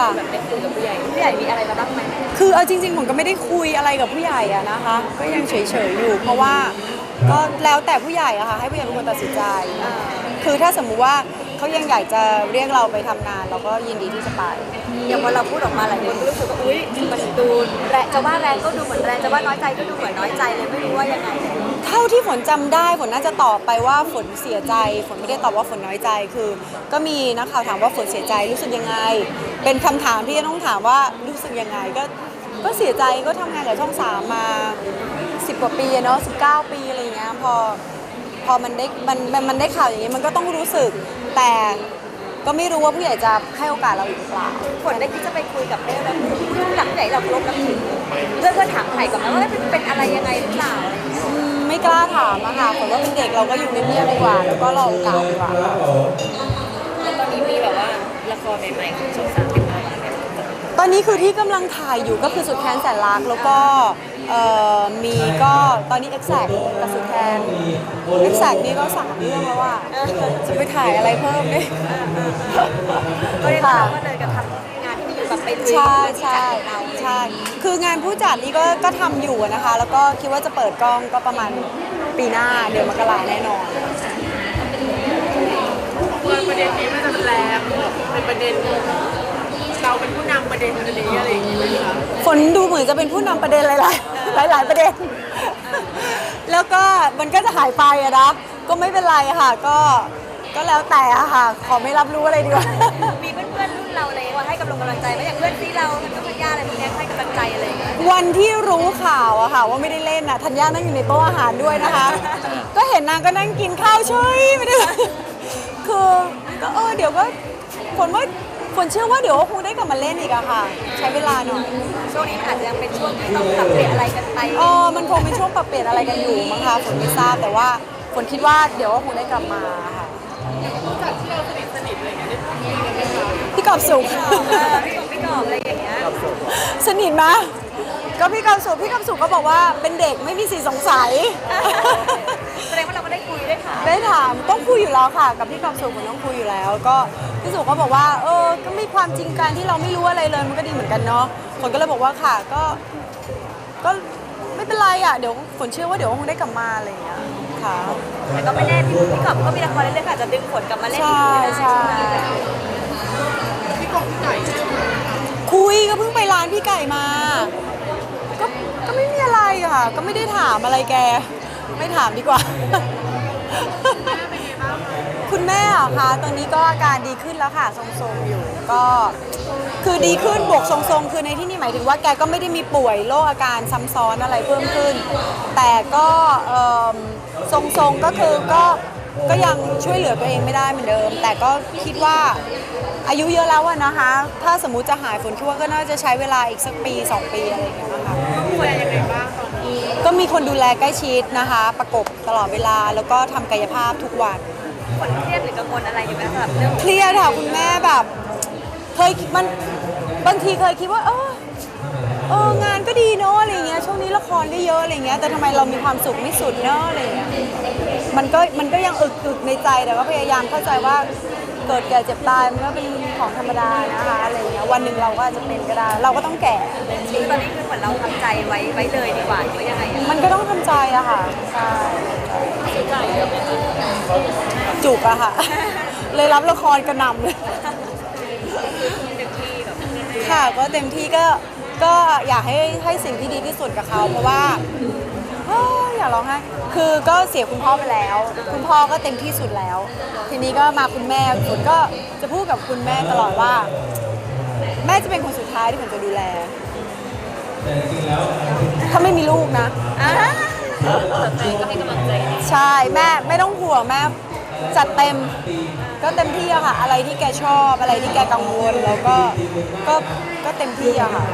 ค่ะ แบบไปคุยกับผู้ใหญ่ผู้ใหญ่มีอะไรมาบ้างไหมคือเอาจริงๆผมก็ไม่ได้คุยอะไรกับผู้ใหญ่อะนะคะ ก็ยังเฉยๆอยู่ เพราะว่าก็แล้วแต่ผู้ใหญ่อะค่ะให้ผู้ใหญ่เป็นคนตัดสินใจ คือถ้าสมมุติว่า เขายังอยากจะเรียกเราไปทำงาน เราก็ยินดีที่จะไป อย่างพอเราพูดออกมาหลายคนก็รู้สึกว่าอุ้ยมันดูแรงจะว่าแรงก็ดูเหมือนแรงจะว่าน้อยใจก็ดูเหมือนน้อยใจเลยไม่รู้ว่ายังไงเท่าที่ฝนจำได้ฝนน่าจะตอบไปว่าฝนเสียใจ ฝนไม่ได้ตอบว่าฝนน้อยใจคือ ก็มีนักข่าวถามว่าฝนเสียใจรู้สึกยังไง เป็นคำถามที่จะต้องถามว่ารู้สึกยังไงก็ก็เสียใจก็ทำงานกับช่องสามมาสิบกว่าปีอะเนาะสิบเก้าปีอะไรอย่างเงี้ยพอพ อมันได้มันมันมันได้ข่าวอย่างนี้มันก็ต้องรู้สึก แต่ก็ไม่รู้ว่าผู้ใหญ่จะให้โอกาสเราอีกหรือเปล่าฝนได้คิดจะไปคุยกับเพื่อนแล้วหลังไหนเราลบน้ำถึงเพื่อนก็ถามไถ่ก่อนนะว่าเป็นเป็นอะไรยังไงหรือเปล่าอะไรอย่างเงี้ยอืมไม่กล้าถามอะค่ะฝนว่าเป็นเด็กเราก็อยู่เงียบๆดีกว่า แล้วก็รอโอกาสดีกว่าแล้วตอนนี้มีแบบว่าละครใหม่ๆของช่องสามติดต่อมาไหมตอนนี้คือที่กำลังถ่ายอยู่ก็คือสุดแค้นแสนรักแล้วก็ เอ่อมีก็ตอนนี้เอ็กแซกกับสุดแค้นเอ็กแซกนี่ก็สามเรื่องแล้วว่าจะไปถ่ายอะไรเพิ่มเนี่ยก็เรียกได้ว่าเลยกับทำงานที่มีอยู่แบบไปลุยใช่ที่ใช่จัดเราใช่คืองานผู้จัดนี่ก็ก็ทำอยู่นะคะ แล้วก็คิดว่าจะเปิดกล้องก็ประมาณปีหน้าเดือนมกราแน่นอนประเด็นนี้มันจะแรงเป็นประเด็นเราเป็นผู้นำประเด็นอันนี้อะไรอย่างเงี้ยคะฝนดูเหมือนจะเป็นผู้นำประเด็นหลายๆ หลาย ๆ ประเด็น แล้วก็มันก็จะหายไปอะนะก็ไม่เป็นไรค่ะ ก็ก็แล้วแต่อะค่ะ ขอไม่รับรู้อะไรดีกว่า มีเพื่อนๆรุ่นเราอะไรว่าให้กำลังกำลังใจไหมอย่างเพื่อนที่เราทันทัญญาอะไรพวกเนี้ยให้กำลังใจอะไรอย่างเงี้ยวันที่รู้ข่าวอะค่ะว่าไม่ได้เล่นอะธัญญานั่งอยู่ในโต๊ะอาหารด้วยนะคะ ก็เห็นนางก็นั่งกินข้าวเฉยไม่ได้ คือก็เออเดี๋ยวก็ฝนว่า ฝนเชื่อว่าเดี๋ยวก็คงได้กลับมาเล่นอีกอะค่ะ ใช้เวลาหน่อยช่วงนี้มันอาจจะยังเป็นช่วงที่ต้องปรับเปลี่ยนอะไรกันไปเออมันคงเป็นช่วงปรับเปลี่ยนอะไรกันอยู่มั้งคะฝนไม่ทราบแต่ว่าฝนคิดว่าเดี๋ยวก็คงได้กลับมาค่ะจากที่เราสนิทสนิทอะไรอย่างเงี้ยได้พูดคุยกันไหมคะพี่กอบสุขเออพี่กบพี่กอบอะไรอย่างเงี้ยสนิทไหมก็พี่กอบสุขพี่กอบสุขก็บอกว่าเป็นเด็กไม่มีสีสงสัย แสดงว่าเราก็ได้คุยได้ค่ะได้ถามต้องคุยอยู่แล้วค่ะ กับพี่กอบสุขผมต้องคุยอยู่แล้วก็ พี่สุขก็บอกว่า เออ ก็มีความจริงกันที่เราไม่รู้อะไรเลยมันก็ดีเหมือนกันเนาะฝนก็เลยบอกว่าค่ะก็ก็ไม่เป็นไรอะเดี๋ยวฝนเชื่อว่าเดี๋ยวคงได้กลับมาอะไรอย่างเงี้ยค่ะแต่ก็ไม่แน่พี่พี่กอบก็มีละครเรื่อยๆค่ะอาจจะดึงผลกลับมาเล่นอีกใช่ทีก็ได้ใช่พี่กบพี่ไก่ใช่ไหมคุยก็เพิ่งไปร้านพี่ไก่มา ก็ก็ไม่มีอะไรค่ะ ก็ไม่ได้ถามอะไรแก ไม่ถามดีกว่า คุณแม่เหรอคะตอนนี้ก็อาการดีขึ้นแล้วค่ะ ทรงๆอยู่ ก็คือดีขึ้นบวกทรงๆ คือในที่นี่หมายถึงว่าแกก็ไม่ได้มีป่วยโรคอาการซ้ำซ้อนอะไรเพิ่มขึ้น แต่ก็เอิ่มทรงๆ ก็คือก็ก็ยังช่วยเหลือตัวเองไม่ได้เหมือนเดิม แต่ก็คิดว่าอายุเยอะแล้วอะนะคะ ถ้าสมมุติจะหายฝนคิดว่าก็น่าจะใช้เวลาอีกสักปี 2 ปีอะไรอย่างเงี้ยนะคะดูแลยังไงบ้างตอนนี้ก็มีคนดูแลใกล้ชิดนะคะ ประกบตลอดเวลาแล้วก็ทำกายภาพทุกวัน คนเครียดหรือกังวลอะไรอยู่ไหมสำหรับเรื่องเครียดค่ะคุณแม่แบบ เคยมันบางทีเคยคิดว่า เออเอองานก็ดีเนาะอะไรเงี้ยช่วงนี้ละครก็เยอะอะไรเงี้ยแต่ทำไมเรามีความสุขไม่สุดเนาะอะไรเงี้ยมันก็มันก็ยังอึกอึกในใจแต่ก็พยายามเข้าใจว่า เกิดแก่เจ็บตายมันก็เป็นของธรรมดานะคะอะไรเงี้ยวันหนึ่งเราก็อาจจะเป็นก็ได้เราก็ต้องแก่ตอนนี้คือเหมือนเราทำใจไว้ไว้เลยดีกว่าหรือว่ายังไงอะมันก็ต้องทำใจอะค่ะใช่จุกอะค่ะ เลยรับละครกระหน่ำเลยเต็มที่แบบค่ะก็เต็มที่ก็ก็อยากให้ให้สิ่งที่ดีที่สุดกับเขา เพราะว่าเอ้ยอย่าร้องไห้คือก็เสียคุณพ่อไปแล้ว คุณพ่อก็เต็มที่สุดแล้ว ทีนี้ก็มาคุณแม่ฝนก็จะพูดกับคุณแม่ตลอดว่า แม่จะเป็นคนสุดท้ายที่ฝนจะดูแลถ้าไม่มีลูกนะอะแต่ก็ให้กำลังใจดีใช่แม่ไม่ต้องห่วงแม่จัดเต็มก็เต็มที่อะค่ะ อะไรที่แกชอบอะไรที่แกกังวลแล้วก็ก็ก็เต็มที่อะค่ะ